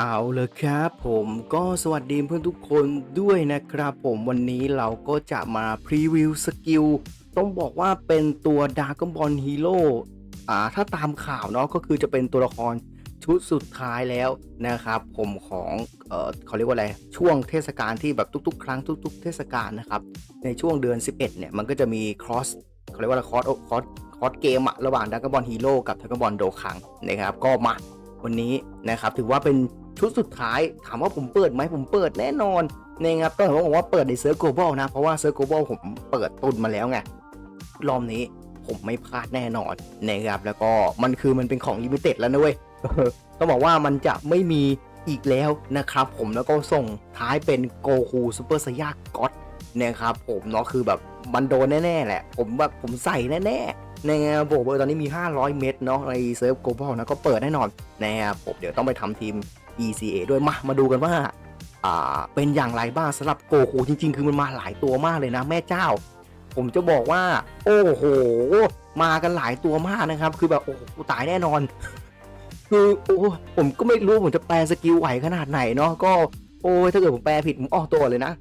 เอาเลยครับผมก็สวัสดีเพื่อนทุกคนด้วยนะครับผมวันนี้เราก็จะมาพรีวิวสกิลต้องบอกว่าเป็นตัวดาร์กบอลฮีโร่อ่าถ้าตามข่าวเนาะก็คือจะเป็นตัวละครชุดสุดท้ายแล้วนะครับผมของเออเขาเรียกว่าอะไรช่วงเทศกาลที่แบบทุก ๆ ครั้งทุก ๆ เทศกาลนะครับในช่วงเดือน 11เนี่ยมันก็จะมีครอสเขาเรียกว่าครอสครอสครอสเกมอะระหว่างดาร์กบอลฮีโร่กับดาร์กบอลโดคังนะครับก็มาวันนี้นะครับถือว่าเป็น ชุดสุดท้าย ถามว่าผมเปิดไหมผมเปิดแน่นอนนะครับต้องบอกว่าเปิดในเซิร์ฟโกลบอลนะ เพราะว่าเซิร์ฟโกลบอลผมเปิดตุนมาแล้วไงรอบนี้ผมไม่พลาดแน่นอนนะครับแล้วก็มันคือมันเป็นของลิมิเต็ดแล้วนะเว้ยต้องบอกว่ามันจะไม่มีอีกแล้วนะครับ ผมแล้วก็ส่งท้ายเป็นโกคูซูเปอร์สยาก็อตนะครับผมเนาะคือแบบมันโดนแน่ๆแหละ ผมแบบผมใส่แน่ๆในงานบอกว่าตอนนี้มี 500 เม็ดเนาะในเซิร์ฟ global นะก็เปิดแน่นอนนะครับผมเดี๋ยวต้องไปทำทีม ECA ด้วยมามาดูกันว่าอ่าเป็นอย่างไรบ้างสำหรับโกคูจริง ๆ คือมันมาหลายตัวมากเลยนะแม่เจ้า ผมจะบอกว่า โอ้โห มากันหลายตัวมากนะครับ คือแบบโอ้โหตายแน่นอน คือโอ้ผมก็ไม่รู้ผมจะแปลสกิลไหวขนาดไหนเนาะก็โอ้ยถ้าเกิดผมแปลผิดผมออกตัวเลยนะ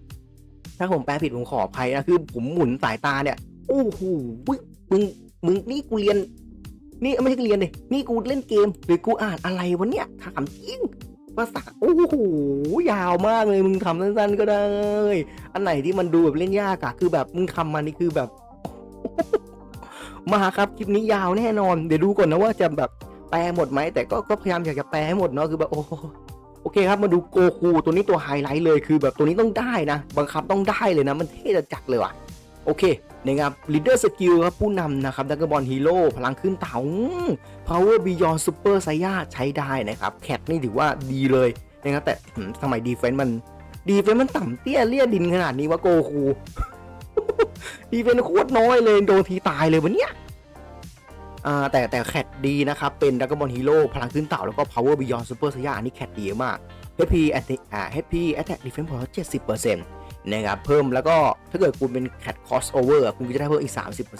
ถ้าผมแปลผิดผมขออภัยนะคือผมหมุนสายตาเนี่ยโอ้โหมึงมึงนี่กูเรียน นี่ไม่ใช่เรียนเลยนี่กูเล่นเกม หรือกูอ่านอะไรวะเนี่ยถามจริง ภาษาโอ้โหยาวมากเลยมึงทำสั้นๆก็ได้ อันไหนที่มันดูแบบเล่นยากอะคือแบบมึงทำมานี่คือแบบ มาครับคลิปนี้ยาวแน่นอน เดี๋ยวดูก่อนนะว่าจะแบบแปลหมดไหมแต่ก็ก็พยายามอยากจะแปลให้หมดเนาะคือแบบโอ้โอเคครับมาดูโกคูตัวนี้ตัวไฮไลท์เลยคือแบบตัวนี้ต้องได้นะ บังคับต้องได้เลยนะ มันเท่จะจัดเลยว่ะ โอเคนะครับ leader skill ครับผู้นำนะครับดักบอลฮีโร่พลังขึ้นเต๋า power beyond super ไซย่าใช้ได้นะครับแคทนี่ถือว่าดีเลยนะครับแต่หืมทำไมดีเฟนต์มันดีเฟนต์มันต่ำเตี้ยเลี่ยดินขนาดนี้วะโกคูดีเฟนต์โคตรน้อยเลยโดนทีตายเลยวะเนี่ยแต่แต่แคทดีนะครับ เป็นดักบอลฮีโร่พลังขึ้นเต่าแล้วก็ power beyond super ไซย่าอันนี้แคทดีมาก HP attack อ่า HP attack defense ของเรา70%น นะครับเพิ่มแล้วก็ถ้าเกิดคุณเป็น cat crossover คุณก็จะได้เพิ่มอีก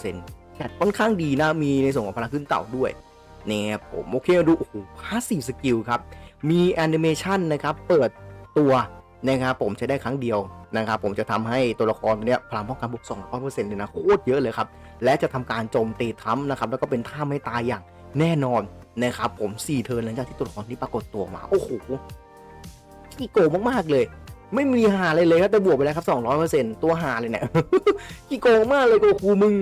30%แคทค่อนข้างดีนะ มีในส่วนของพลังขึ้นเต่าด้วยนะครับผมโอเคมาดูโอ้โหพาสซีฟสกิลครับ มีแอนิเมชันนะครับ เปิดตัวนะครับผมใช้ได้ครั้งเดียวนะครับผมจะทำให้ตัวละครตัวเนี้ยพลังป้องกันบวก200%เปอร์เซ็นต์เลยนะโคตรเยอะเลยครับ และจะทำการโจมตีทั้มนะครับ แล้วก็เป็นท่าไม่ตายอย่างแน่นอนนะครับผม4เทิร์นหลังจากที่ตัวละครนี้ปรากฏตัวมา โอ้โหขี้โกงมากๆเลย ไม่มีหาอะไรเลยครับแต่บวกไปแล้วครับ200%ตัวหาเลยเนี่ยขี้โกงมากเลยโกคูมึง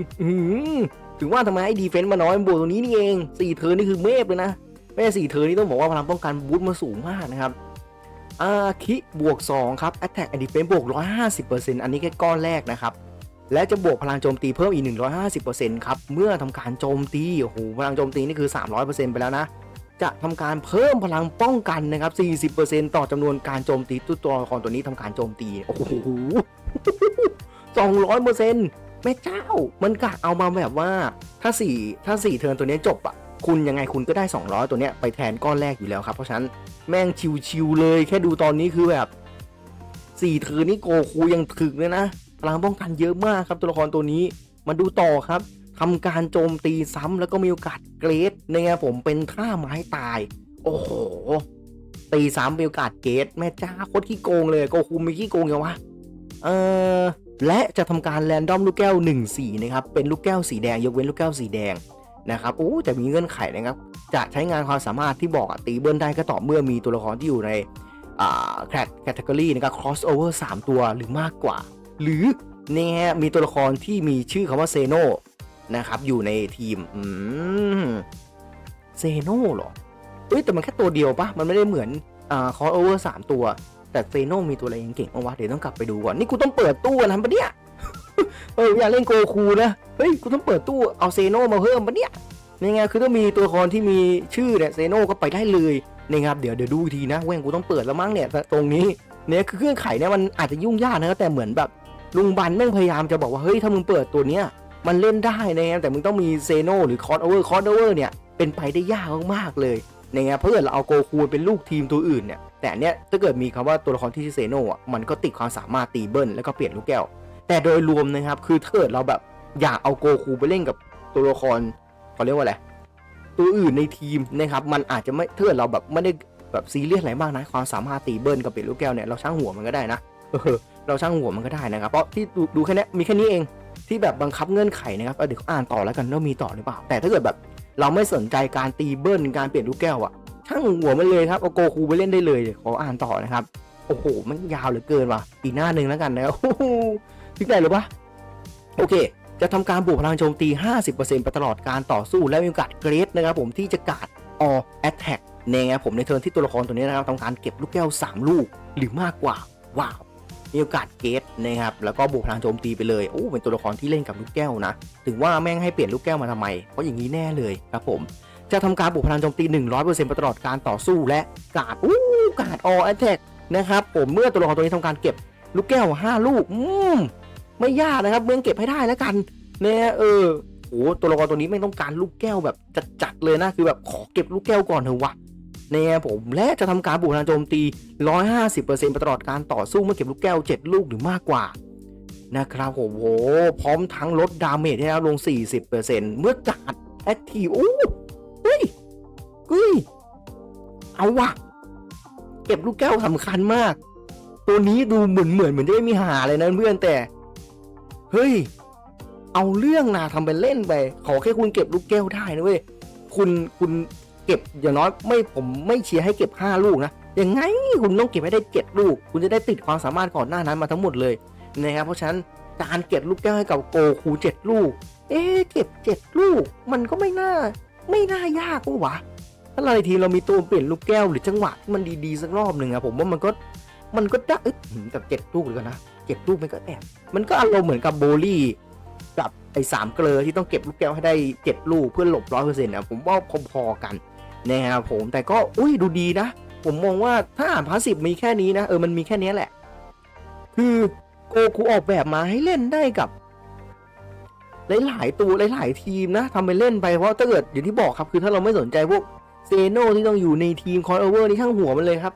ถึงว่าทำไมไอ้ดีเฟนต์มาน้อยบวกตรงนี้นี่เอง4เทิร์นนี่คือเมฟเลยนะแม่สี่เทิร์นนี่ต้องบอกว่าพลังป้องกันบูทมาสูงมากนะครับอาคิบวก 2 ครับ Attack and Defense บวก 150%อันนี้แค่ก้อนแรกนะครับ และจะบวกพลังโจมตีเพิ่มอีก 150%ครับ เมื่อทำการโจมตี โอ้โห พลังโจมตีนี่คือ 300%ไปแล้วนะ จะทำการเพิ่มพลังป้องกันนะครับ 40%ต่อจำนวนการโจมตีตัวตัวละครตัวนี้ทำการโจมตี โอ้โห200%แม่เจ้า มันกะเอามาแบบว่า ถ้า4ถ้า4เทิร์นตัวนี้จบอะคุณยังไงคุณก็ได้ 200 ตัวเนี้ยไปแทนก้อนแรกอยู่แล้วครับ เพราะฉะนั้นแม่งชิวๆเลย แค่ดูตอนนี้คือแบบ4เทิร์นนี่โกคูยังถึกเลยนะพลังป้องกันเยอะมากครับตัวละครตัวนี้ มาดูต่อครับ ทำการโจมตีซ้ำแล้วก็มีโอกาสเกรดนะครับผมเป็นท่าไม้ตาย โอ้โห ตีซ้ำมีโอกาสเกรดแม่จ้าโคตรขี้โกงเลยโกคูมีขี้โกงยังวะเออและจะทำการแรนดอมลูกแก้ว1สีนะครับเป็นลูกแก้วสีแดงยกเว้นลูกแก้วสีแดงนะครับโอ้แต่มีเงื่อนไขนะครับ จะใช้งานความสามารถที่บอกตีเบิลได้ก็ต่อเมื่อมีตัวละครที่อยู่ในแคตแคตตากรีนะครับ crossover 3 ตัวหรือมากกว่า หรือเนี่ยมีตัวละครที่มีชื่อคำว่าเซโน นะครับ อยู่ในทีมอืมเซโน่หรอเอ้ยแต่มันแค่ตัวเดียวปะมันไม่ได้เหมือนอ่าคอร์โอเวอร์สามตัว แต่เซโน่มีตัวอะไรยังเก่งบ้าวะเดี๋ยวต้องกลับไปดูก่อน นี่กูต้องเปิดตู้นะปะเนี่ยเอออยากเล่นโกคูนะเฮ้ยกูต้องเปิดตู้เอาเซโน่มาเพิ่มปะเนี่ยนี่ไงคือต้องมีตัวละครที่มีชื่อเนี่ยเซโน่ก็ไปได้เลยนี่ครับเดี๋ยวเดี๋ยวดูทีนะแว่งกูต้องเปิดแล้วมั้งเนี่ยตรงนี้เนี่ยคือเครื่องไขเนี่ยมันอาจจะยุ่งยากนะแต่เหมือนแบบลุงบันแม่งพยายามจะบอกว่าเฮ้ยถ้ามึงเปิดตัวเนี้ย มันเล่นได้นะครับแต่มึงต้องมีเซโนหรือคอร์ดโอเวอร์คอร์ดโอเวอร์เนี่ยเป็นไปได้ยากมากๆเลยนะครับเพราะเกิดเราเอาโกคูเป็นลูกทีมตัวอื่นเนี่ยแต่อันเนี้ยถ้าเกิดมีคำว่าตัวละครที่ชื่อเซโนอะมันก็ติดความสามารถตีเบิลแล้วก็เปลี่ยนลูกแก้ว แต่โดยรวมนะครับคือถ้าเกิดเราแบบอยากเอาโกคูไปเล่นกับตัวละครเขาเรียกว่าอะไรตัวอื่นในทีมนะครับมันอาจจะไม่ถ้าเกิดเราแบบไม่ได้แบบซีเรียสอะไรมากนะความสามารถตีเบิลกับเปลี่ยนลูกแก้วเนี่ยเราช่างหัวมันก็ได้นะเราช่างหัวมันก็ได้นะครับ เพราะที่ดูดูแค่นี้มีแค่นี้เอง ที่แบบบังคับเงื่อนไขนะครับเเดี๋ยวอ่านต่อแล้วกันว่ามีต่อหรือเปล่า แต่ถ้าเกิดแบบเราไม่สนใจการตีเบิลการเปลี่ยนลูกแก้วอะช่างหัวมันเลยครับเอาโกคูไปเล่นได้เลยขออ่านต่อนะครับโอ้โหมันยาวเหลือเกินว่ะอีหน้าหนึ่งแล้วกันนะโอ้โหพิกได้หรือปะโอเค จะทำการบวกพลังโจมตี 50%ไปตลอดการต่อสู้และมีโอกาสเกรดนะครับผมที่จะการ์ด or attack นะครับผมในเทิร์นที่ตัวละครตัวนี้นะครับทำการเก็บลูกแก้ว 3 ลูกหรือมากกว่าว้าว มีโอกาสเกตนะครับแล้วก็บวกพลังโจมตีไปเลยโอ้เป็นตัวละครที่เล่นกับลูกแก้วนะถึงว่าแม่งให้เปลี่ยนลูกแก้วมาทำไมเพราะอย่างนี้แน่เลยครับผมจะทำการบวกพลังโจมตี 100%ไปตลอดการต่อสู้และกาดอู้กาด or attack นะครับผมเมื่อตัวละครตัวนี้ทำการเก็บลูกแก้ว 5 ลูกอืมไม่ยากนะครับเมื่อเก็บให้ได้แล้วกันเนี่ยเออโอ้ตัวละครตัวนี้ไม่ต้องการลูกแก้วแบบจัดๆเลยนะคือแบบขอเก็บลูกแก้วก่อนเถอะวะ เนี่ยผมและจะทำการบุกทางโจมตี 150%ไปตลอดการต่อสู้เมื่อเก็บลูกแก้ว 7 ลูกหรือมากกว่านะครับผมโหพร้อมทั้งลดดาเมจให้แล้วลง 40%เมื่อจัดแอคทีฟโอ้เฮ้ยเฮ้ยเอาวะเก็บลูกแก้วสำคัญมาก ตัวนี้ดูเหมือนเหมือนเหมือนจะไม่มีหาเลยนะเพื่อนแต่ เฮ้ย เอาเรื่องนะทำเป็นเล่นไป ขอแค่คุณเก็บลูกแก้วได้นะเว้ย คุณคุณ เก็บอย่างน้อยไม่ผมไม่เชียร์ให้เก็บ 5 ลูกนะยังไงคุณต้องเก็บให้ได้ 7 ลูก คุณจะได้ติดความสามารถก่อนหน้านั้นมาทั้งหมดเลยนะครับเพราะฉะนั้นการเก็บลูกแก้วให้กับโกคู7ลูก เอ๊เก็บ 7 ลูก มันก็ไม่น่าไม่น่ายากวะวะถ้าเราในทีเรามีตัวเปลี่ยนลูกแก้วหรือจังหวะที่มันดีๆสักรอบหนึ่งอะผมว่ามันก็มันก็ได้เอ้ยแต่เจ็ดลูกเลยนะเจ็ดลูกมันก็แอบมันก็อารมณ์เหมือนกับโบลี่กับไอ้สามเกลอที่ต้องเก็บลูกแก้วให้ได้เจ็ดลูกเพื่อหลบร้อยเปอร์เซ็นต์นะผมว่าพอๆกัน นะครับผมแต่ก็อุ้ยดูดีนะ ผมมองว่าถ้าอ่านพาสซีฟมีแค่นี้นะ เออมันมีแค่นี้แหละ คือโกคูออกแบบมาให้เล่นได้กับหลายๆตัวหลายๆทีมนะทำไปเล่นไปเพราะถ้าเกิดอย่างที่บอกครับคือถ้าเราไม่สนใจพวกเซโนที่ต้องอยู่ในทีมคอนเอเวอร์นี่ช่างหัวมันเลยครับ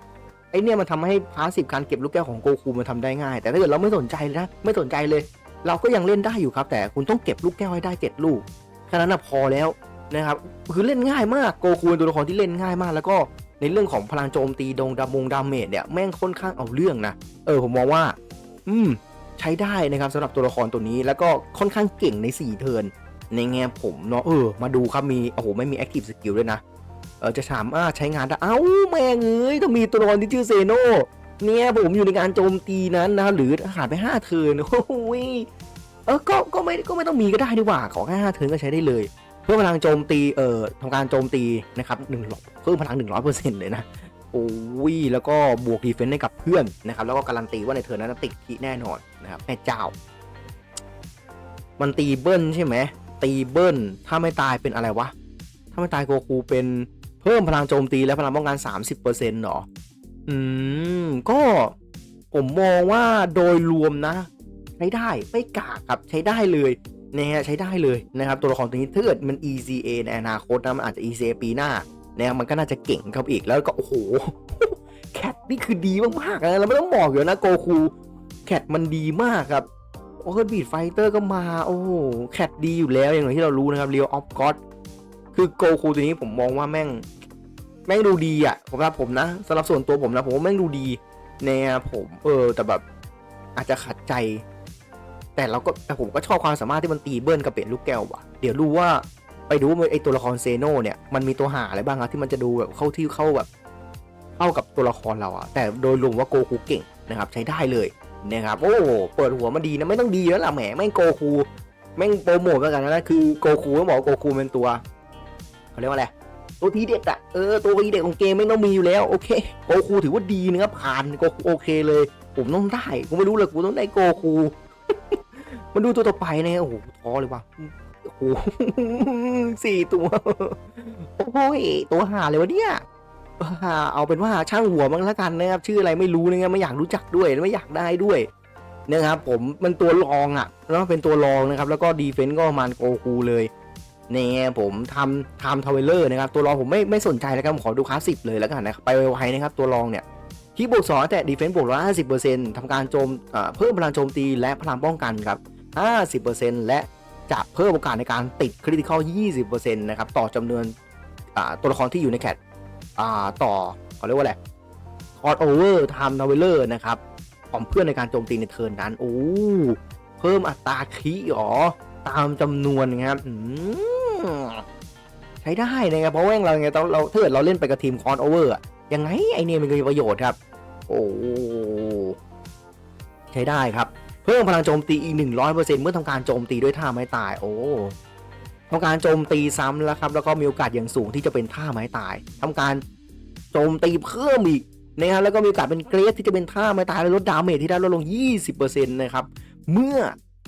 ไอเนี่ยมันทำให้พาสซีฟการเก็บลูกแก้วของโกคูมันทำได้ง่าย แต่ถ้าเกิดเราไม่สนใจนะไม่สนใจเลย เราก็ยังเล่นได้อยู่ครับ แต่คุณต้องเก็บลูกแก้วให้ได้เจ็ดลูกแค่นั้นนะพอแล้ว นะครับคือเล่นง่ายมากโกคูเป็นตัวละครที่เล่นง่ายมาก แล้วก็ในเรื่องของพลังโจมตีดงดามงดาเมจเนี่ยแม่งค่อนข้างเอาเรื่องนะเออผมมองว่า อืมใช้ได้นะครับสำหรับตัวละครตัวนี้แล้วก็ค่อนข้างเก่งใน 4 เทิร์นในแง่ผมเนาะเออมาดูครับมีโอ้โหไม่มีแอคทีฟสกิลด้วยนะเออจะสามารถใช้งานได้เอ้าแม่งเอ้ยต้องมีตัวละครที่ชื่อเซโนเนี่ยผมอยู่ในการโจมตีนั้นนะหรือขาดไป 5 เทิร์นโอ้โหเออก็ก็ไม่ก็ไม่ต้องมีก็ได้ดีกว่าขอแค่5เทิร์นก็ใช้ได้เลย พิ่มพลังโจมตีเอ่อทำการโจมตีนะครับหนึ่งเพิ่มพลัง 100%เลยนะโอ้ยแล้วก็บวกดีเฟนต์ให้กับเพื่อนนะครับ แล้วก็การันตีว่าในเทิร์นนั้นติดคีแน่นอนนะครับแม่เจ้า มันตีเบิ้ลใช่ไหมตีเบิ้ลถ้าไม่ตายเป็นอะไรวะ ถ้าไม่ตายโกคูเป็นเพิ่มพลังโจมตีและพลังป้องกัน 30%หรอ อืม ก็ผมมองว่าโดยรวมนะ ใช้ได้ไม่กากครับใช้ได้เลย นะฮะใช้ได้เลยนะครับตัวละครตัวนี้ถ้าเกิดมัน ECA ในอนาคตนะมันอาจจะ ECA ปีหน้านะมันก็น่าจะเก่งครับอีกแล้วก็โอ้โหแคทนี่คือดีมากๆนะเราไม่ต้องบอกอยู่นะโกคูแคทมันดีมากครับโอ้บีดไฟเตอร์ก็มาโอ้แคทดีอยู่แล้วอย่างที่เรารู้นะครับเรียวออฟก็อดคือโกคูตัวนี้ผมมองว่าแม่ง แม่งดูดีอะผมรับผมนะสำหรับส่วนตัวผมนะผมว่าแม่งดูดีเนี่ยผม เออ แต่แบบอาจจะขัดใจ แต่เราก็แต่ผมก็ชอบความสามารถที่มันตีเบิ้ลกับเปลี่ยนลูกแก้วว่ะ เดี๋ยวดูว่าไปดูว่าไอตัวละครเซโนเนี่ยมันมีตัวหาอะไรบ้างครับที่มันจะดูแบบเข้าที่เข้าแบบเข้ากับตัวละครเราอะแต่โดยรวมว่าโกคูเก่งนะครับใช้ได้เลยนะครับโอ้เปิดหัวมาดีนะไม่ต้องดีแล้วล่ะแหมแม่งโกคูแม่งโปรโมทกันนะคือโกคูต้องบอกโกคูเป็นตัวเขาเรียกว่าอะไรตัวทีเด็ดอะเออตัวทีเด็ดของเกมไม่ต้องมีอยู่แล้วโอเคโกคูถือว่าดีนะครับผ่านโกคูโอเคเลย ผมต้องได้กูไม่รู้เลยกูต้องได้โกคู มันดูตัวต่อไปนี่ยโอ้โหท้อเลยว่ะโอ้โหสี่ตัว โอ้ยตัวหาเลยวะเนี่ยอ่าเอาเป็นว่าช่างหัวมั้งล้วกันนะครับ ชื่ออะไรไม่รู้นะครับไม่อยากรู้จักด้วยไม่อยากได้ด้วยนะครับผมมันตัวรองอะแล้วเป็นตัวรองนะครับ แล้วก็ดีเฟนต์ก็ประมาณโกคูเลยเนี่ยผมทำทำทาวเวลเลอร์นะครับ ตัวรองผมไม่ไม่สนใจแล้วกันผมขอดูคลาสสิกเลยแล้วกันนะครับไปไวๆนะครับตัวรองเนี่ยที่บวกสองแต่ดีเฟนซ์บวกร้อยห้าสิบเปอร์เซ็นต์ทำการโจมเพิ่มพลังโจมตีและพลังป้องกันครับ ห้าสิบเปอร์เซ็นต์และจะเพิ่มโอกาสในการติดคริติคอลยี่สิบเปอร์เซ็นะครับต่อจำนวนตัวละครที่อยู่ในแคตต่อเขาเรียกว่าอะไรคอร์ดโอเวอร์ไทม์ทาวเวลเลอร์นะครับของเพื่อนในการโจมตีในเทิร์นนั้น โอ้เพิ่มอัตราคีหรอ ตามจำนวนนะครับใช้ได้นะครับเพราะว่าเราไงเราเราถ้าเกิดเราเล่นไปกับทีมคอนโอเวอร์ยังไงไอเนี่ยมันมีประโยชน์ครับ โอ้ใช้ได้ครับ พิ่มพลังโจมตีอีก 100%เมื่อทำการโจมตีด้วยท่าไม้ตาย โอ้ทำการโจมตีซ้ำแล้วครับ แล้วก็มีโอกาสอย่างสูงที่จะเป็นท่าไม้ตายทำการโจมตีเพิ่มอีกนะครับแล้วก็มีโอกาสเป็นเกรดที่จะเป็นท่าไม้ตายและลดดาเมจที่ได้ลดลง 20%นะครับ เมื่อ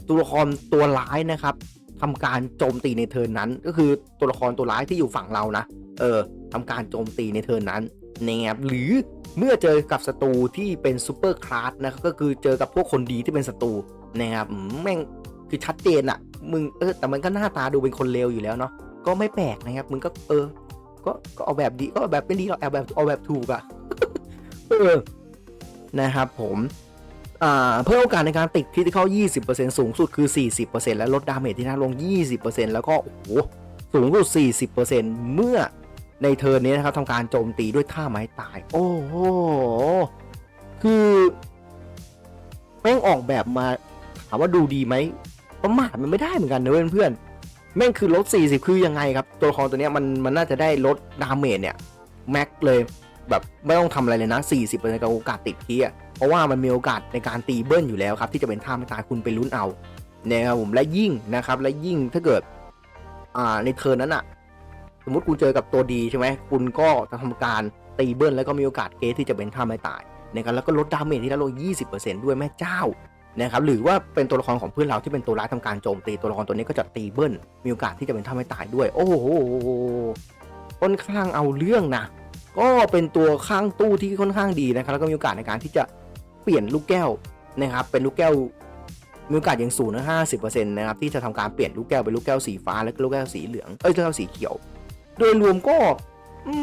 ตัวละครตัวร้ายนะครับทำการโจมตีในเทิร์นนั้น ก็คือตัวละครตัวร้ายที่อยู่ฝั่งเรานะ เออทำการโจมตีในเทิร์นนั้น นะครับหรือเมื่อเจอกับศัตรูที่เป็นซูเปอร์คลาสนะก็คือเจอกับพวกคนดีที่เป็นศัตรูนะครับแม่งคือชัดเจนอะมึงเออแต่มันก็หน้าตาดูเป็นคนเลวอยู่แล้วเนาะก็ไม่แปลกนะครับมึงก็เออ ก็ก็เอาแบบดีก็เอาแบบไม่ดีหรอกเอาแบบเอาแบบถูกอะเออนะครับผมอ่าเพิ่มโอกาสในการติดคริติคอล20%สูงสุดคือ 40%และลดดาเมจที่น่าลง 20%แล้วก็โอ้โหสูงสุด40%เมื่อ ในเทิร์นนี้นะครับทำการโจมตีด้วยท่าไม้ตาย โอ้โห คือแม่งออกแบบมาถามว่าดูดีไหมประมาทมันไม่ได้เหมือนกันนะเพื่อนเพื่อนๆแม่งคือลด 40 คือยังไงครับ ตัวละครตัวเนี้ยมันมันน่าจะได้ลดดาเมจเนี่ยแม็กเลยแบบไม่ต้องทำอะไรเลยนะ 40%กับโอกาสติดคีย์อะเพราะว่ามันมีโอกาสในการตีเบิ้ลอยู่แล้วครับ ที่จะเป็นท่าไม่ตายคุณไปลุ้นเอาเนะครับผมและยิ่งนะครับ และยิ่งถ้าเกิดอ่าในเทิร์นนั้นอะ สมมติคุณเจอกับตัวดีใช่ไหมคุณก็จะทำการตีเบิ้ลแล้วก็มีโอกาสเกสที่จะเป็นท่าไม่ตายนะครับแล้วก็ลดดาเมจที่ลดลง 20%ด้วยแม่เจ้านะครับหรือว่าเป็นตัวละครของเพื่อนเราที่เป็นตัวร้ายทำการโจมตีตัวละครตัวนี้ก็จะตีเบิ้ลมีโอกาสที่จะเป็นท่าไม่ตายด้วย โอ้โหค่อนข้างเอาเรื่องนะก็เป็นตัวข้างตู้ที่ค่อนข้างดีนะครับแล้วก็มีโอกาสในการที่จะเปลี่ยนลูกแก้วนะครับเป็นลูกแก้วมีโอกาสอย่างสูงนะห้าสิบเปอร์เซ็นต์นะครับที่จะทำการเปลี่ยนลูกแก้วเป็นลูกแก้วสีฟ้าและลูกแก้วสีเหลืองเอ้ยลูกแก้วสีเขียว โดยรวมก็ อื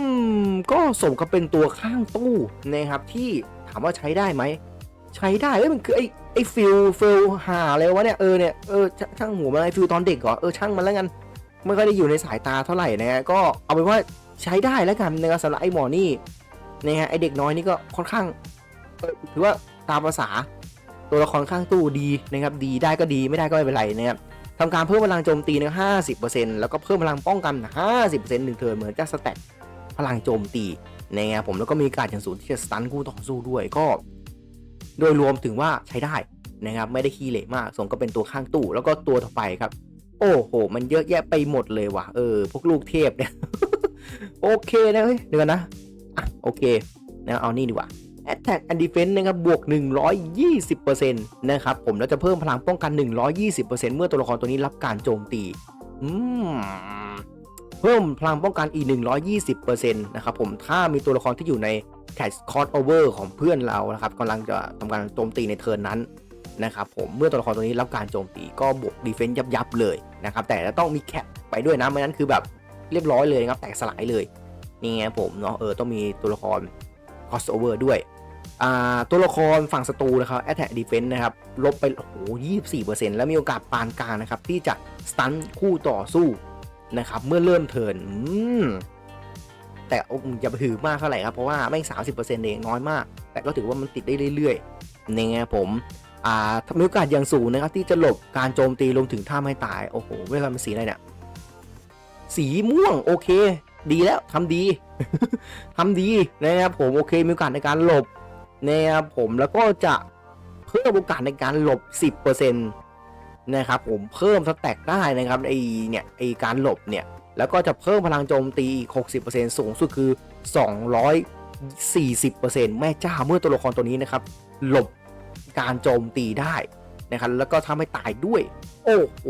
ม ก็สมกับเป็นตัวข้างตู้นะครับที่ถามว่าใช้ได้ไหม ใช้ได้เอ้ยมันคือไอ้ไอ้ฟิลฟิลหาอะไรวะเนี่ยเออเนี่ยเออช่างหัวมันไอ้ฟิลตอนเด็กเหรอเออช่างมันแล้วกันไม่ค่อยได้อยู่ในสายตาเท่าไหร่นะฮะก็เอาเป็นว่าใช้ได้แล้วกันนะครับสำหรับไอ้หมอนี่นะฮะไอ้เด็กน้อยนี่ก็ค่อนข้างถือว่าตามภาษาตัวละครข้างตู้ดีนะครับดีได้ก็ดีไม่ได้ก็ไม่เป็นไรนะครับ ทำการเพิ่มพลังโจมตีนะห้าสิบเปอร์เซ็นต์แล้วก็เพิ่มพลังป้องกันห้าสิบเปอร์เซ็นต์หนึ่งเทิร์นเหมือนจะสแต็กพลังโจมตีนะครับผมแล้วก็มีการอย่างสูงที่จะสตันคู่ต่อสู้ด้วยก็ โดยรวมถึงว่าใช้ได้นะครับไม่ได้ขี้เหร่มากสมก็เป็นตัวข้างตู้แล้วก็ตัวต่อไปครับ โอ้โห มันเยอะแยะไปหมดเลยว่ะเออพวกลูกเทพเนี่ยโอเคนะเฮ้ยเดี๋ยวก่อนนะอะโอเคนะเอานี่ดีกว่า Attack and Defense นะครับบวก 120%นะครับผมแล้วจะเพิ่มพลังป้องกัน 120%เมื่อตัวละครตัวนี้รับการโจมตีอืมเพิ่มพลังป้องกันอีก 120%นะครับผมถ้ามีตัวละครที่อยู่ในแคชคอร์ดโอเวอร์ของเพื่อนเรานะครับกำลังจะทำการโจมตีในเทิร์นนั้นนะครับผมเมื่อตัวละครตัวนี้รับการโจมตีก็บวกดีเฟนซ์ยับๆเลยนะครับแต่จะต้องมีแคปไปด้วยนะไม่นั้นคือแบบเรียบร้อยเลยครับแตกสลายเลยนี่ไงผมเนาะเออต้องมีตัวละคร cross over ด้วย ตัวละครฝั่งศัตรูนะครับ attack defense นะครับ ลบไปโอ้โห24%แล้วมีโอกาสปานกลางนะครับ ที่จะสตันคู่ต่อสู้นะครับ เมื่อเริ่มเทิร์นแต่อย่าไปถือมากเท่าไหร่ครับ เพราะว่าแม่งสามสิบเปอร์เซ็นต์เองน้อยมาก แต่ก็ถือว่ามันติดได้เรื่อยๆในไงผมอ่ามีโอกาสอย่างสูงนะครับ ที่จะหลบการโจมตีรวมถึงท่าไม่ตาย โอ้โห เวลาเป็นสีอะไรเนี่ยสีม่วงโอเค ดีแล้วทำดีทำดีนะครับผมโอเคมีโอกาสในการหลบ นะครับผมแล้วก็จะเพิ่มโอกาสในการหลบ 10%นะครับผมเพิ่มสแต็กได้นะครับไอเนี่ยไอการหลบเนี่ยแล้วก็จะเพิ่มพลังโจมตีอีก 60%สูงสุดคือ 240%แม่เจ้าเมื่อตัวละครตัวนี้นะครับ หลบการโจมตีได้นะครับแล้วก็ทำให้ตายด้วย โอ้โห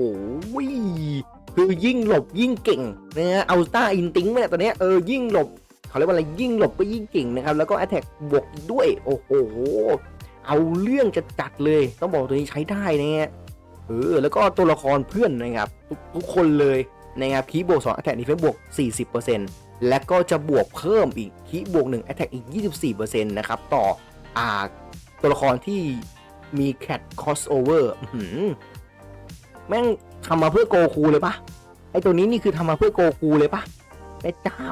คือยิ่งหลบยิ่งเก่งนะฮะเอาต้าอินติ้งเนี่ยตัวเนี้ยเออยิ่งหลบ เขาเรียกว่าอะไรยิ่งหลบก็ยิ่งเก่งนะครับ แล้วก็แอตแทกบวกด้วย โอ้โห เอาเรื่องจะจัดเลย ต้องบอกตัวนี้ใช้ได้นะฮะเออ แล้วก็ตัวละครเพื่อนนะครับทุกทุกคนเลยนะครับคีบวก2 Attack Defense บวก 40%และก็จะบวกเพิ่มอีกคีบวก1 Attack อีก 24%นะครับ ต่ออ่าตัวละครที่มี Cat Crossover อื้อหือแม่งทำมาเพื่อโกคูเลยปะไอตัวนี้นี่คือทำมาเพื่อโกคูเลยปะแม่เจ้า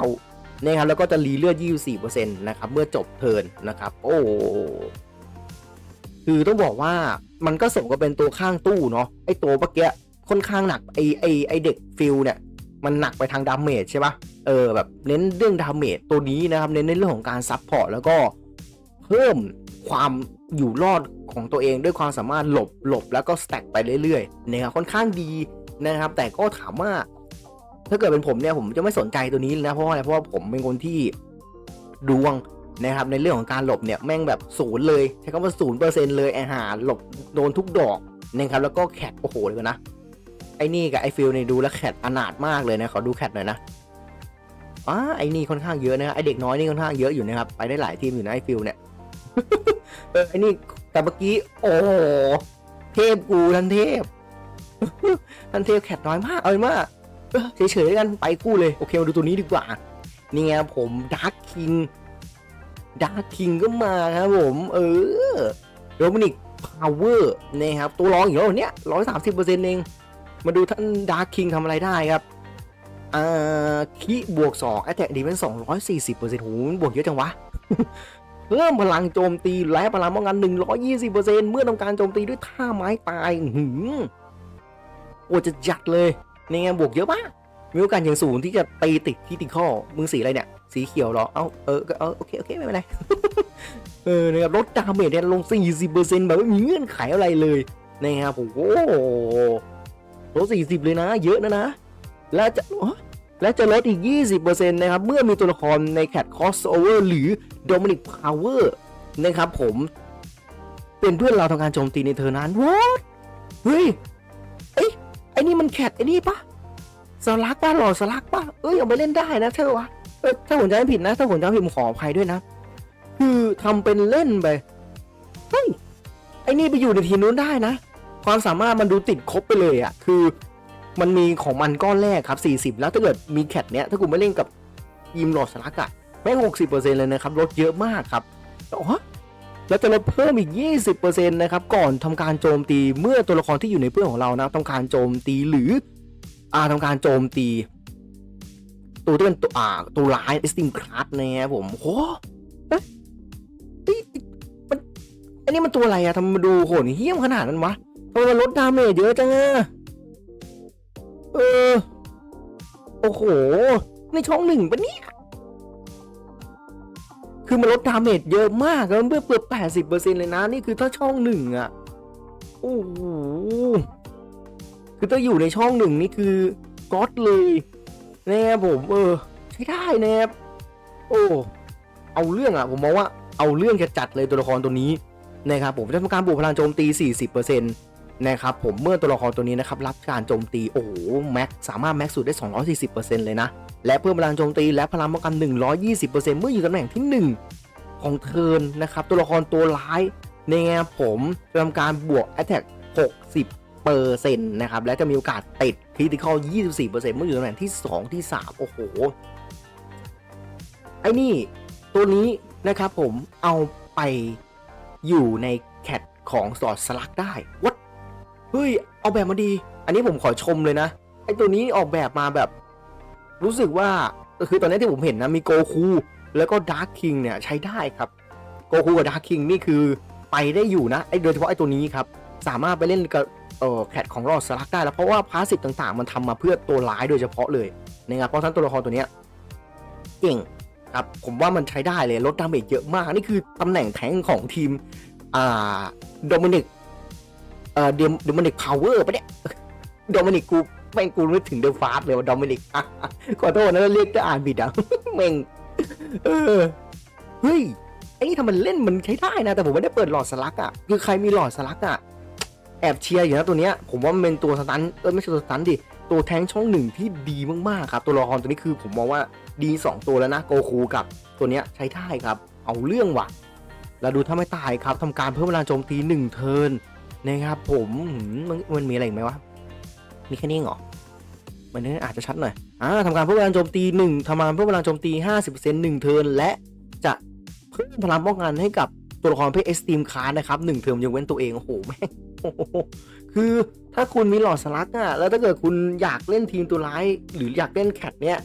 นะครับแล้วก็จะรีเลือด 24%นะครับเมื่อจบเทิร์นนะครับ โอ้คือต้องบอกว่ามันก็สมกับเป็นตัวข้างตู้เนาะไอตัวเมื่อกี้ค่อนข้างหนักไอไอไอเด็กฟิลเนี่ยมันหนักไปทางดาเมจใช่ปะเออแบบเน้นเรื่องดาเมจตัวนี้นะครับเน้นในเรื่องของการซับพอร์ตแล้วก็เพิ่มความอยู่รอดของตัวเองด้วยความสามารถหลบหลบแล้วก็สแต็กไปเรื่อยๆนะครับค่อนข้างดีนะครับ แต่ก็ถามว่า ถ้าเกิดเป็นผมเนี่ยผมจะไม่สนใจตัวนี้เลยนะเพราะว่าอะไรเพราะว่าผมเป็นคนที่ดวงนะครับในเรื่องของการหลบเนี่ยแม่งแบบศูนย์เลยใช้คำว่าศูนย์เปอร์เซ็นต์เลยไอหาหลบโดนทุกดอกนะครับแล้วก็แคทโอ้โหเลยนะไอ้นี่กับไอ้ฟิลเนี่ยดูแล้วแคทอนาถมากเลยนะขอดูแคทหน่อยนะอ้าไอ้นี่ค่อนข้างเยอะนะไอเด็กน้อยนี่ค่อนข้างเยอะอยู่นะครับไปได้หลายทีมอยู่นะไอ้ฟิลเนี่ยเออไอ้นี่แต่เมื่อกี้โอ้เทพกูทันเทพทันเทพแคทน้อยมากเอาเป็นว่า เออเฉยๆกันไปคู่เลย โอเคมาดูตัวนี้ดีกว่า นี่ไงผมดาร์คคิงดาร์คคิงก็มาครับผม เออโดมินิกพาวเวอร์นะครับตัวรองอยู่แล้วเนี่ยร้อยสามสิบเปอร์เซ็นต์เอง มาดูท่านดาร์คคิงทำอะไรได้ครับอ่าคีบวก2 Attack Defense 240เปอร์เซ็นต์โหบวกเยอะจังวะเพิ่มพลังโจมตีและพลังป้องกัน 120เปอร์เซ็นต์เมื่อทำการโจมตีด้วยท่าไม้ตายอื้อหือโอ้จะจัดเลย นไงบวกเยอะมากมีโอกาสอย่างสูงที่จะตีติดที่ติคอมึงสีอะไรเนี่ย สีเขียวเหรอ เอ้าเออเออโอเคโอเคไม่เป็นไรเออนะครับลดดาเมจเนี่ยลง 40%แบบไม่มีเงื่อนไขอะไรเลยนะครับโอ้โหลด 40 เลยนะ เยอะนะนะ และจะและจะลดอีก 20%นะครับ เมื่อมีตัวละครในแค t คอสโอเวอร์หรือ Dominic Power นะครับผม เป็นเพื่อนเราทำการโจมตีในเทอร์นั้นว้าเฮ้ยเอ้ย อ้นี่มันแคทไอ้นี่ปะสลักป้าหล่อสลักป้าเอ้ยเอาไปเล่นได้นะเธอวะเออถ้าผมจำไม่ผิดนะ ถ้าผมจำผิดผมขออภัยด้วยนะ คือทำเป็นเล่นไปเฮ้ยไอ้นี่ไปอยู่ในทีมนู้นได้นะ ความสามารถมันดูติดครบไปเลยอะคือมันมีของมันก้อนแรกครับ 40 แล้วถ้าเกิดมีแคทเนี้ยถ้าคุณไม่เล่นกับยิมหลอดสลักอะ่ะแม่ง60%เลยนะครับลดเยอะมากครับอ๋อ แล้วจะลดเพิ่มอีก 20%นะครับก่อนทำการโจมตีเมื่อตัวละครที่อยู่ในเพื่อนของเรานะทำการโจมตีหรืออ่าทำการโจมตี ตัวที่เป็นตัวอ่าตัวร้ายสติมคลาสนะครับผมโหเอ๊ะเอ๊ะมันอันนี้มันตัวอะไรอะทำมมันดูโหดเหี้ยมขนาดนั้นวะทำไมมันลดดาเมจเยอะจังอะเออโอ้โห ในช่องหนึ่งปะเนี่ย คือมันลดดาเมจเยอะมากแล้วเมื่อเกือบแปดสิบเปอร์เซ็นเลยนะ นี่คือถ้าช่องหนึ่งอะโอ้โห คือถ้าอยู่ในช่องหนึ่งนี่คือก๊อตเลยนะครับผม เออ ใช้ได้นะครับโอ้ เอาเรื่องอะผมมองว่าเอาเรื่องจะจัดเลยตัวละครตัวนี้นะครับผมจะทำการบวกพลังโจมตี 40%นะครับผมเมื่อตัวละครตัวนี้นะครับรับการโจมตี โอ้โหแม็กสามารถแม็กสุดได้ 240%เลยนะ และเพิ่มพลังโจมตีและพลังป้องกัน 120%เมื่ออยู่ตำแหน่งที่ 1 ของเทิร์นนะครับ ตัวละครตัวร้ายในแง่ผมจะทำการบวก Attack 60เปอร์เซ็นต์นะครับ และจะมีโอกาสติดคริติคอล24%เมื่ออยู่ตำแหน่งที่ 2 ที่ 3 โอ้โห ไอ้นี่ ตัวนี้นะครับผมเอาไปอยู่ในแคทของสอดสลักได้วัดเฮ้ย เอาแบบมาดี อันนี้ผมขอชมเลยนะ ไอตัวนี้ออกแบบมาแบบ รู้สึกว่าคือตอนนี้ที่ผมเห็นนะมีโกคูแล้วก็ดาร์คคิงเนี่ยใช้ได้ครับโกคูกับดาร์คคิงนี่คือไปได้อยู่นะไอโดยเฉพาะไอตัวนี้ครับ สามารถไปเล่นกับเอ่อแคทของรอดสลักได้แล้วเพราะว่าพาสซีฟต่างๆ มันทำมาเพื่อตัวร้ายโดยเฉพาะเลยนะครับเพราะฉะนั้นตัวละครตัวเนี้ยเก่งครับผมว่ามันใช้ได้เลยลดดาเมจเยอะมาก นี่คือตำแหน่งแทงของทีมอ่าโดมินิกเอ่อเดมโดมินิกพาวเวอร์ปะเนี่ยโดมินิกกู แม่งกูนึกถึงเดลฟาสเลยว่าโดมินิกขอโทษนะเรียกจะอ่านผิดอะแม่งเออเฮ้ยไอ้นี่ทำมันเล่นมันใช้ได้นะ แต่ผมไม่ได้เปิดหลอดสลักอะคือใครมีหลอดสลักอะแอบเชียร์อยู่นะตัวเนี้ยผมว่ามันเป็นตัวสตันเออไม่ใช่ตัวสตันดิตัวแทงช่องหนึ่งที่ดีมากๆครับ ตัวละครตัวนี้คือผมมองว่าดีสองตัวแล้วนะโกคูกับตัวเนี้ยใช้ได้ครับ เอาเรื่องว่ะแล้วดูถ้าไม่ตายครับทำการเพิ่มพลังโจมตีหนึ่งเทิร์นนะครับผมมมันมันมีอะไรอีกไหมวะ มีแค่นี้เหรอมันนี่อาจจะชัดหน่อยอ่าทำการเพิ่มพลังโจมตีหนึ่งทำการเพิ่มพลังโจมตีห้าสิบเปอร์เซ็นต์หนึ่งเทิร์นและจะเพิ่มพลังป้องกันให้กับตัวละครเพศเอสตีมคาร์นะครับหนึ่งเทิร์นยังเว้นตัวเองโอ้โหแม่งคือถ้าคุณมีหลอดสลักอะแล้วถ้าเกิดคุณอยากเล่นทีมตัวร้ายหรืออยากเล่นแคทเนี้ย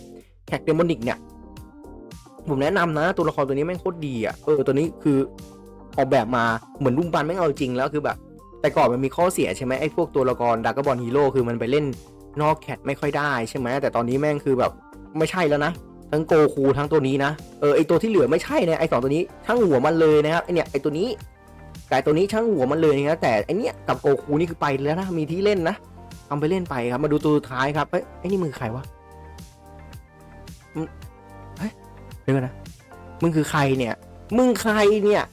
แคทเดมอนิกเนี่ย ผมแนะนำนะ ตัวละครตัวนี้แม่งโคตรดีอะเออตัวนี้คือออกแบบมาเหมือนลุงบันแม่งเอาจริงแล้วคือแบบ แต่ก่อนมันมีข้อเสียใช่ไหมไอ้พวกตัวละครดากบอลฮีโร่คือมันไปเล่นนอกแคทไม่ค่อยได้ใช่ไหมแต่ตอนนี้แม่งคือแบบไม่ใช่แล้วนะ ทั้งโกคูทั้งตัวนี้นะเออไอตัวที่เหลือไม่ใช่นะไอสองตัวนี้ช่างหัวมันเลยนะครับไอเนี่ยไอตัวนี้แต่ตัวนี้ช่างหัวมันเลยนะแต่ไอเนี้ยกับโกคูนี่คือไปแล้วนะมีที่เล่นนะทำไปเล่นไปครับมาดูตัวท้ายครับเอ้ยไอนี่มือใครวะเฮ้ยเดี๋ยวก่อนนะมึงคือใครเนี่ย มึงใครเนี่ย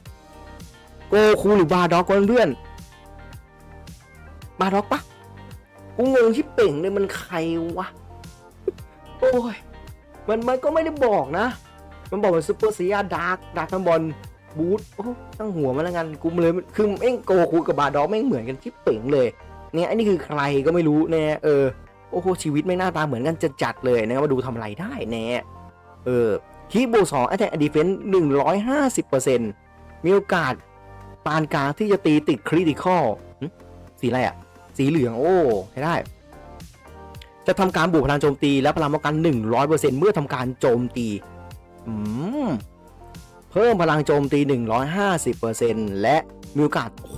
โกคูหรือบาร์ด็อกเพื่อน บาร์ด็อกปะกูงงที่เป่งเลยมันใครวะ โอ้ย มันมันก็ไม่ได้บอกนะ มันบอกเป็นซูเปอร์ซียาดาร์กดาร์กทั้งบอลบูทโอ้ตั้งหัวมันแล้วกันกูเลยคือแม่งโกคูกับบาดอกแม่งเหมือนกันที่เป่งเลย เนี่ยอ้นี่คือใครก็ไม่รู้แน่เออโอ้โหชีวิตไม่งหน้าตาเหมือนกันจะจัดเลยนะครับมาดูทำอะไรได้แน่เออคีโบสองแอตแทกดีเฟนส์หนึ่งร้อยห้าสิบเปอร์เซ็นต์มีโอกาสปานกลางที่จะตีติดคริติคอลสีอะไรอะ สีเหลืองโอ้ใช้ได้ จะทำการบวกพลังโจมตีและพลังป้องกัน 100%เมื่อทำการโจมตีอืมเพิ่มพลังโจมตี 150%และมีโอกาสโห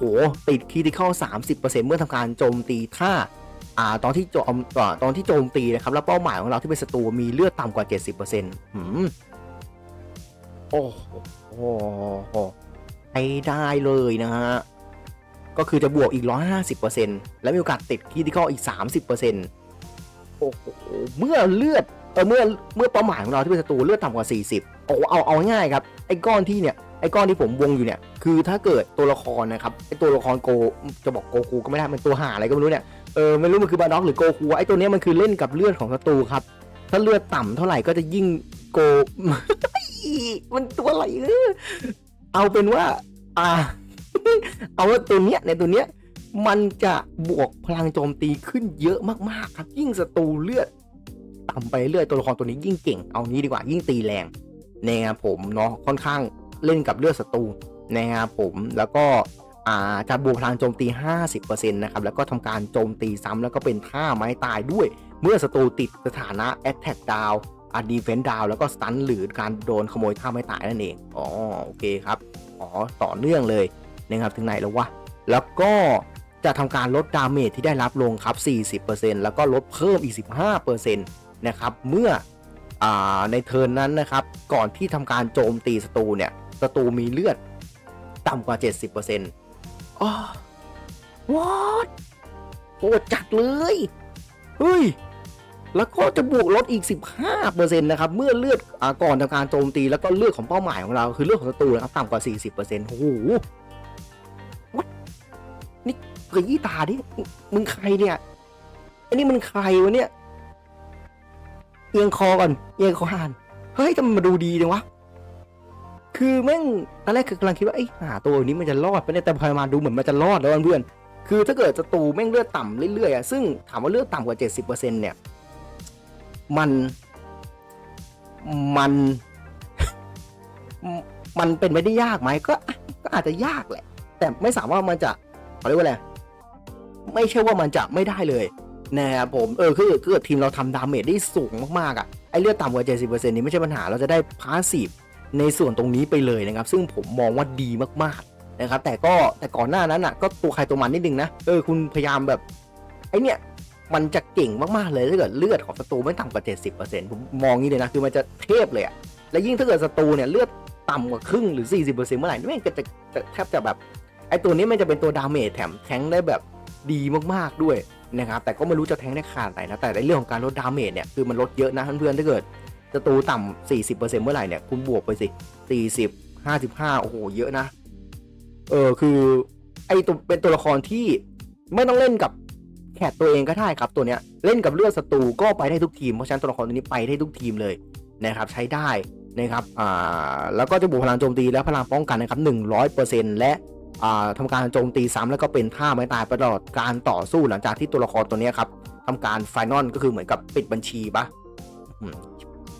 ติดค r ิ t ค c ล30%เมื่อทำการโจมตีถ้าอ่าตอนที่โจมตอนที่โจมตีนะครับแล้วเป้าหมายของเราที่เป็นศัตรูมีเลือดต่ำกว่า 70%หืมโอ้โหไปได้เลยนะฮะ ก็คือจะบวกอีก 150%และมีโอกาสติดค r ิ t ค c ลอีก 30%โอ้โหเมื่อเลือดเออเมื่อเมื่อเป้าหมายของเราที่เป็นศัตรูเลือดต่ำกว่า 40 โอ้โหเอาเอาง่ายครับไอ้ก้อนที่เนี่ยไอ้ก้อนที่ผมวงอยู่เนี่ยคือถ้าเกิดตัวละครนะครับไอ้ตัวละครโกจะบอกโกคูก็ไม่ได้มันตัวหาอะไรก็ไม่รู้เนี่ยเออไม่รู้มันคือบาด็อกหรือโกคูไอ้ตัวเนี้ยมันคือเล่นกับเลือดของศัตรูครับถ้าเลือดต่ำเท่าไหร่ก็จะยิ่งโกมันตัวอะไรเออเอาเป็นว่า อ่า เอาว่าตัวเนี้ยในตัวเนี้ยมันจะบวกพลังโจมตีขึ้นเยอะมากๆครับ ยิ่งศัตรูเลือดต่ำไปเรื่อยตัวละครตัวนี้ยิ่งเก่งเอานี้ดีกว่ายิ่งตีแรงนะครับผมเนาะค่อนข้างเล่นกับเลือดศัตรูนะครับผมแล้วก็อ่าจะบวกพลังโจมตี 50%นะครับแล้วก็ทำการโจมตีซ้ำแล้วก็เป็นท่าไม้ตายด้วย เมื่อศัตรูติดสถานะ Attack Down อ่า Defense Down แล้วก็ Stun หรือการโดนขโมยท่าไม้ตายนั่นเอง อ๋อ โอเคครับ อ๋อ ต่อเนื่องเลย นะครับถึงไหนแล้ววะ แล้วก็จะทำการลดดาเมจที่ได้รับลงครับ 40%แล้วก็ลดเพิ่มอีก 15%นะครับเมื่ออในเทิร์นนั้นนะครับก่อนที่ทำการโจมตีศัตรูเนี่ยศัตรูมีเลือดต่ำกว่า 70%อ๋อ what โหดจัดเลย เฮ้ย แล้วก็จะบวกลดอีก 15%นะครับ เมื่อเลือดอก่อนทำการโจมตีแล้วก็เลือดของเป้าหมายของเรา คือเลือดของศัตรูนะครับต่ำกว่า 40%โอ้โห นี่เกยยี่ตาดิมึงใครเนี่ยอ้นี่มันใครวะเนี่ย เอียงคอก่อน เอียงคอหันเฮ้ยทำไมมาดูดีจังวะ คือแม่งตอนแรกคือกำลังคิดว่าไอ้หาตัวนี้มันจะรอดไปเนี่ยแต่พอมาดูเหมือนมันจะรอดแล้วเพื่อนคือถ้าเกิดศัตรูแม่งเลือดต่ำเรื่อยๆอะซึ่งถามว่าเลือดต่ำกว่า 70%เนี่ย มัน มัน มันเป็นไปได้ยากไหมก็ ก็อาจจะยากแหละ แต่ไม่สามารถมันจะ เขาเรียกว่าอะไรไม่ใช่ว่ามันจะไม่ได้เลยนะครับผมเออคือคือเกิดทีมเราทำดาเมจได้สูงมากๆอะไอเลือดต่ำกว่า 70%นี้ไม่ใช่ปัญหาเราจะได้พาสซีฟในส่วนตรงนี้ไปเลยนะครับ ซึ่งผมมองว่าดีมากๆนะครับ แต่ก็แต่ก่อนหน้านั้นอะก็ตัวใครตัวมันนิดนึงนะเออคุณพยายามแบบไอเนี่ยมันจะเก่งมากๆเลยถ้าเกิดเลือดของศัตรูไม่ต่ำกว่า 70%ผมมองงี้เลยนะคือมันจะเทพเลยอะและยิ่งถ้าเกิดศัตรูเนี่ยเลือดต่ำกว่าครึ่งหรือ 40%เมื่อไหร่นี่แม่งก็จะแทบจะแบบ ไอตัวนี้มันจะเป็นตัวดาเมจแถมแทงได้แบบดีมากๆด้วยนะครับแต่ก็ไม่รู้จะแทงได้ขนาดไหนนะแต่ในเรื่องของการลดดาเมจเนี่ยคือมันลดเยอะนะเพื่อนๆถ้าเกิดศัตรูต่ำ40%เมื่อไหร่เนี่ยคุณบวกไปสิ40 55โอ้โหเยอะนะเออคือไอตัวเป็นตัวละครที่ไม่ต้องเล่นกับแขกตัวเองก็ได้ครับตัวเนี้ยเล่นกับเลือดศัตรูก็ไปได้ทุกทีมเพราะฉะนั้นตัวละครตัวนี้ไปได้ทุกทีมเลยนะครับใช้ได้นะครับอ่าแล้วก็จะบวกพลังโจมตีและพลังป้องกันนะครับ100%และอ่า ทำการโจมตีซ้ำแล้วก็เป็นท่าไม้ตายไปตลอดการต่อสู้หลังจากที่ตัวละครตัวนี้ครับทำการไฟนอลก็คือเหมือนกับปิดบัญชีปะ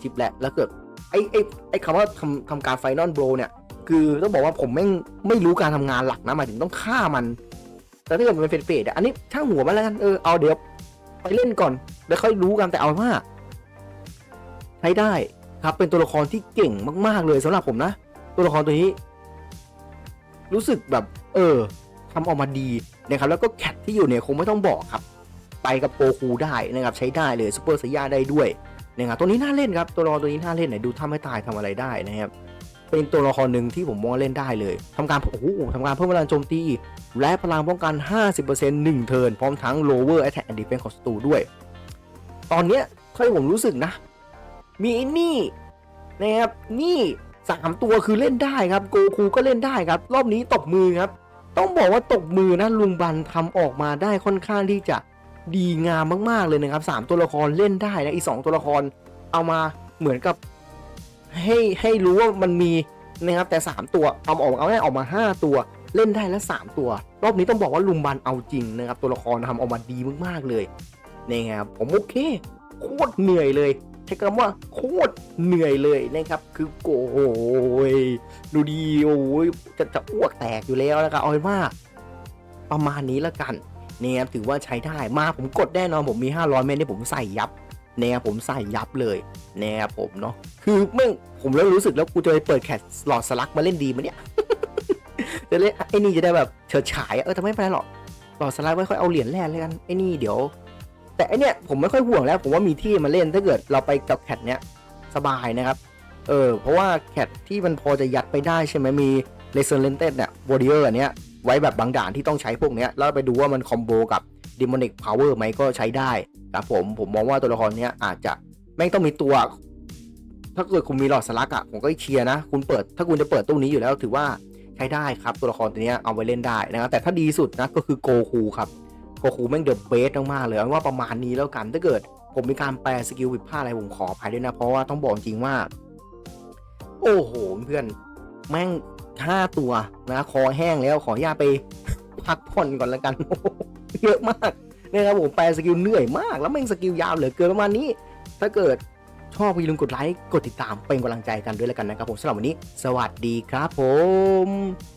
ชิปแหละแล้วเกิดไอ้ไอ้ไอ้คำว่าทำทำการไฟนอลโบรเนี่ย คือต้องบอกว่าผมไม่งไม่รู้การทำงานหลักนะหมายถึงต้องฆ่ามันแต่ถ้าเกิดมันเป็นเฟดอันนี้ช่างหัวมันแล้วกันเออเอาเดี๋ยวไปเล่นก่อนแล้วค่อยรู้กันแต่เอาว่าใช้ได้ครับเป็นตัวละครที่เก่งมาก ๆเลยสำหรับผมนะ ตัวละครตัวนี้ รู้สึกแบบ เออทำออกมาดีนะครับ แล้วก็แคทที่อยู่เนี่ยคงไม่ต้องบอกครับ ไปกับโกคูได้นะครับใช้ได้เลยซูเปอร์สยาได้ด้วยนะครับตัวนี้น่าเล่นครับตัวละครตัวนี้น่าเล่นไหนดูถ้าไม่ตายทำอะไรได้นะครับ เป็นตัวละครหนึ่งที่ผมมองเล่นได้เลยทำการโอ้โหทำการเพิ่มพลังโจมตี และพลังป้องกัน 50% 1 เทิร์นพร้อมทั้ง lower attack and defense ของศัตรูด้วย ตอนเนี้ยเท่าผมรู้สึกนะ มีนี่นะครับนี่ สามตัวคือเล่นได้ครับโกคูก็เล่นได้ครับ รอบนี้ตบมือครับ ต้องบอกว่าตบมือนะลุงบันทำออกมาได้ค่อนข้างที่จะดีงามมากๆเลยนะครับสามตัวละครเล่นได้นะอีกสองตัวละครเอามาเหมือนกับให้ให้รู้ว่ามันมีนะครับแต่ 3 ตัวเอาออกเอาได้ออกมา 5 ตัวเล่นได้แล้ว3ตัว รอบนี้ต้องบอกว่าลุงบันเอาจริงนะครับ ตัวละครทำออกมาดีมากๆเลยนี่ครับผมโอเคโคตรเหนื่อยเลย ใช้คำว่าโคตรเหนื่อยเลยนะครับ คือโอ้โหยดูดีโอ้ยจะจะอ้วกแตกอยู่แล้วนะครับเอาเป็นว่าประมาณนี้แล้วกันเนี่ยครับถือว่าใช้ได้มาผมกดแน่นอนผมมี 500 เมตรนี่ผมใส่ยับเนี่ยผมใส่ยับเลยเนี่ยผมเนาะคือแม่งผมเริ่มรู้สึกแล้วกูจะไปเปิดแคสหลอดสลักมาเล่นดีมั้ยเนี่ยจะเล่นไอ้นี่จะได้แบบเฉิดฉายเออแต่ไม่เป็นไรหรอกหลอดสลักไม่ค่อยเอาเหรียญแรกเลยกันไอ้นี่เดี๋ยว แต่ไอเนี้ยผมไม่ค่อยห่วงแล้ว ผมว่ามีที่มาเล่นถ้าเกิดเราไปกับแคทเนี้ยสบายนะครับ เออ เพราะว่าแคทที่มันพอจะยัดไปได้ใช่ไหมมีเลเซอร์เลนเต็ดเนี่ยวอริเออร์อันเนี้ยไว้แบบบางด่านที่ต้องใช้พวกเนี้ยแล้วไปดูว่ามันคอมโบกับดิมอนิกพาวเวอร์ไหมก็ใช้ได้ครับผมผมมองว่าตัวละครเนี้ยอาจจะแม่ต้องมีตัว ถ้าเกิดคุณมีหลอดสลักอะผมก็เชียร์นะ คุณเปิด ถ้าคุณจะเปิดตู้นี้อยู่แล้วถือว่าใช้ได้ครับตัวละครตัวเนี้ยเอาไว้เล่นได้นะครับแต่ถ้าดีสุดนะก็คือโกคูครับ โกคูแม่งเดอะเบสมากๆเลยว่าประมาณนี้แล้วกันถ้าเกิดผมมีการแปลสกิลผิดพลาดอะไรผมขออภัยด้วยนะ เพราะว่าต้องบอกจริงว่า โอ้โหเพื่อนแม่งห้าตัวนะคอแห้งแล้วขออนุญาตไปพักผ่อนก่อนแล้วกันเยอะมากนะครับผมแปลสกิลเหนื่อยมาก แล้วแม่งสกิลยาวเหลือเกินประมาณนี้ ถ้าเกิดชอบอย่าลืมกดไลค์กดติดตามเป็นกำลังใจกันด้วยแล้วกันนะครับผมสำหรับวันนี้ สวัสดีครับผม